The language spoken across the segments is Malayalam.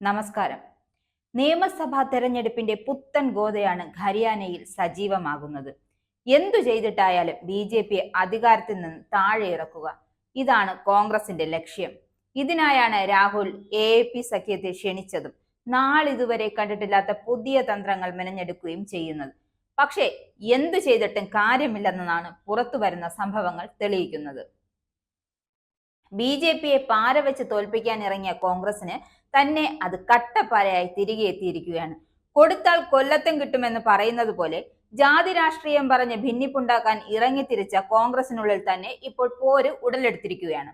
നമസ്കാരം. നിയമസഭാ തെരഞ്ഞെടുപ്പിന്റെ പുത്തൻ ഗോതയാണ് ഹരിയാനയിൽ സജീവമാകുന്നത്. എന്തു ചെയ്തിട്ടായാലും ബി ജെ പിയെ അധികാരത്തിൽ നിന്ന് താഴെ ഇറക്കുക. ഇതാണ് കോൺഗ്രസിന്റെ ലക്ഷ്യം. ഇതിനായാണ് രാഹുൽ എ പി സഖ്യത്തെ ക്ഷണിച്ചതും നാളിതുവരെ കണ്ടിട്ടില്ലാത്ത പുതിയ തന്ത്രങ്ങൾ മെനഞ്ഞെടുക്കുകയും ചെയ്യുന്നത്. പക്ഷേ എന്തു ചെയ്തിട്ടും കാര്യമില്ലെന്നതാണ് പുറത്തു വരുന്ന സംഭവങ്ങൾ തെളിയിക്കുന്നത്. ബി ജെ പിയെ പാര വെച്ച് തോൽപ്പിക്കാൻ ഇറങ്ങിയ കോൺഗ്രസിന് തന്നെ അത് കട്ടപ്പാരയായി തിരികെ എത്തിയിരിക്കുകയാണ്. കൊടുത്താൽ കൊല്ലത്തും കിട്ടുമെന്ന് പറയുന്നത് പോലെ ജാതി രാഷ്ട്രീയം പറഞ്ഞ് ഭിന്നിപ്പുണ്ടാക്കാൻ ഇറങ്ങിത്തിരിച്ച കോൺഗ്രസിനുള്ളിൽ തന്നെ ഇപ്പോൾ പോര് ഉടലെടുത്തിരിക്കുകയാണ്.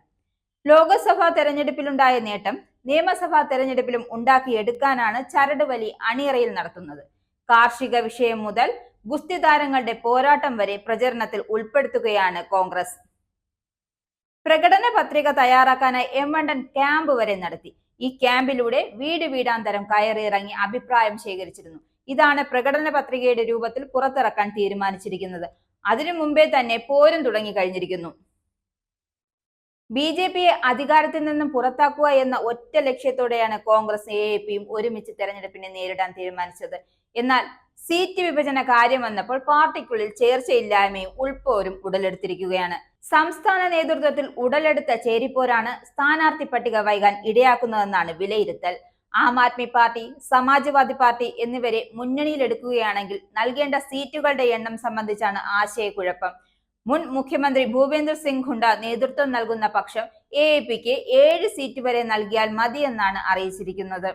ലോക്സഭാ തെരഞ്ഞെടുപ്പിലുണ്ടായ നേട്ടം നിയമസഭാ തെരഞ്ഞെടുപ്പിലും ഉണ്ടാക്കിയെടുക്കാനാണ് ചരട് വലി അണിയറയിൽ നടത്തുന്നത്. കാർഷിക വിഷയം മുതൽ ഗുസ്തി താരങ്ങളുടെ പോരാട്ടം വരെ പ്രചരണത്തിൽ ഉൾപ്പെടുത്തുകയാണ് കോൺഗ്രസ്. പ്രകടന പത്രിക തയ്യാറാക്കാനായി എം വണ്ടൻ ക്യാമ്പ് വരെ നടത്തി. ഈ ക്യാമ്പിലൂടെ വീട് വീടാന്തരം കയറിയിറങ്ങി അഭിപ്രായം ശേഖരിച്ചിരുന്നു. ഇതാണ് പ്രകടന പത്രികയുടെ രൂപത്തിൽ പുറത്തിറക്കാൻ തീരുമാനിച്ചിരിക്കുന്നത്. അതിനു മുമ്പേ തന്നെ പോരും തുടങ്ങി കഴിഞ്ഞിരിക്കുന്നു. ബി ജെ പിയെ അധികാരത്തിൽ നിന്നും പുറത്താക്കുക എന്ന ഒറ്റ ലക്ഷ്യത്തോടെയാണ് കോൺഗ്രസ് എ എ പിയും ഒരുമിച്ച് തെരഞ്ഞെടുപ്പിനെ നേരിടാൻ തീരുമാനിച്ചത്. എന്നാൽ സീറ്റ് വിഭജന കാര്യം വന്നപ്പോൾ പാർട്ടിക്കുള്ളിൽ ചേർച്ചയില്ലായ്മയും ഉൾപ്പോരും ഉടലെടുത്തിരിക്കുകയാണ്. സംസ്ഥാന നേതൃത്വത്തിൽ ഉടലെടുത്ത ചേരിപ്പോരാണ് സ്ഥാനാർത്ഥി പട്ടിക വൈകാൻ ഇടയാക്കുന്നതെന്നാണ് വിലയിരുത്തൽ. ആം ആദ്മി പാർട്ടി സമാജ്വാദി പാർട്ടി എന്നിവരെ മുന്നണിയിലെടുക്കുകയാണെങ്കിൽ നൽകേണ്ട സീറ്റുകളുടെ എണ്ണം സംബന്ധിച്ചാണ് ആശയക്കുഴപ്പം. മുൻ മുഖ്യമന്ത്രി ഭൂപേന്ദർ സിംഗ് ഹുണ്ട നേതൃത്വം നൽകുന്ന പക്ഷം എ എ പിക്ക് ഏഴ് സീറ്റ് വരെ നൽകിയാൽ മതിയെന്നാണ് അറിയിച്ചിരിക്കുന്നത്.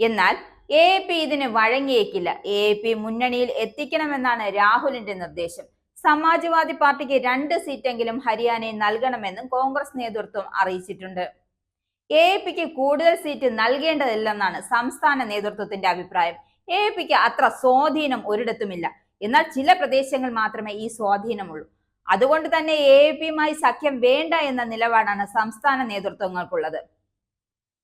എന്നാൽ എ പി ഇതിന് വഴങ്ങിയേക്കില്ല. എ പി മുന്നണിയിൽ എത്തിക്കണമെന്നാണ് രാഹുലിന്റെ നിർദ്ദേശം. സമാജ്വാദി പാർട്ടിക്ക് രണ്ട് സീറ്റെങ്കിലും ഹരിയാനയിൽ നൽകണമെന്നും കോൺഗ്രസ് നേതൃത്വം അറിയിച്ചിട്ടുണ്ട്. എ പിക്ക് കൂടുതൽ സീറ്റ് നൽകേണ്ടതില്ലെന്നാണ് സംസ്ഥാന നേതൃത്വത്തിന്റെ അഭിപ്രായം. എ പിക്ക് അത്ര സ്വാധീനം ഒരിടത്തുമില്ല. എന്നാൽ ചില പ്രദേശങ്ങൾ മാത്രമേ ഈ സ്വാധീനമുള്ളൂ. അതുകൊണ്ട് തന്നെ എ പിയുമായി സഖ്യം വേണ്ട എന്ന നിലപാടാണ് സംസ്ഥാന നേതൃത്വങ്ങൾക്കുള്ളത്.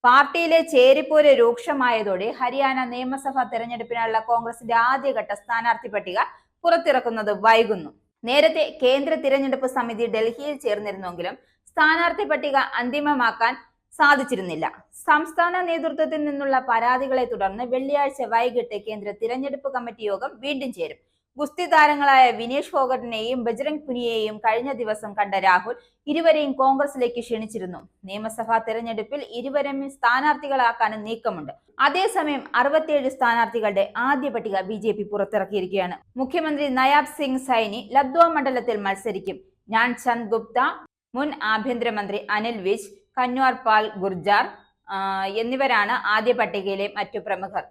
പാർട്ടിയിലെ ചേരിപ്പോര് രൂക്ഷമായതോടെ ഹരിയാന നിയമസഭാ തെരഞ്ഞെടുപ്പിനുള്ള കോൺഗ്രസിന്റെ ആദ്യഘട്ട സ്ഥാനാർത്ഥി പട്ടിക പുറത്തിറക്കുന്നത് വൈകുന്നു. നേരത്തെ കേന്ദ്ര തിരഞ്ഞെടുപ്പ് സമിതി ഡൽഹിയിൽ ചേർന്നിരുന്നെങ്കിലും സ്ഥാനാർത്ഥി പട്ടിക അന്തിമമാക്കാൻ സാധിച്ചിരുന്നില്ല. സംസ്ഥാന നേതൃത്വത്തിൽ നിന്നുള്ള പരാതികളെ തുടർന്ന് വെള്ളിയാഴ്ച വൈകിട്ട് കേന്ദ്ര തിരഞ്ഞെടുപ്പ് കമ്മിറ്റി യോഗം വീണ്ടും ചേരും. ഗുസ്തി താരങ്ങളായ വിനേഷ് ഫോഗട്ടിനെയും ബജ്രംഗ് പുനിയെയും കഴിഞ്ഞ ദിവസം കണ്ട രാഹുൽ ഇരുവരെയും കോൺഗ്രസിലേക്ക് ക്ഷണിച്ചിരുന്നു. നിയമസഭാ തെരഞ്ഞെടുപ്പിൽ ഇരുവരും സ്ഥാനാർത്ഥികളാക്കാനും നീക്കമുണ്ട്. അതേസമയം അറുപത്തിയേഴ് സ്ഥാനാർത്ഥികളുടെ ആദ്യ പട്ടിക ബി ജെ പി പുറത്തിറക്കിയിരിക്കുകയാണ്. മുഖ്യമന്ത്രി നയാബ് സിംഗ് സൈനി ലദ്വ മണ്ഡലത്തിൽ മത്സരിക്കും. ഞാൻ ചന്ദ് ഗുപ്ത മുൻ ആഭ്യന്തരമന്ത്രി അനിൽ വിജ് കന്വാർ പാൽ ഗുർജാർ എന്നിവരാണ് ആദ്യ പട്ടികയിലെ മറ്റു പ്രമുഖർ.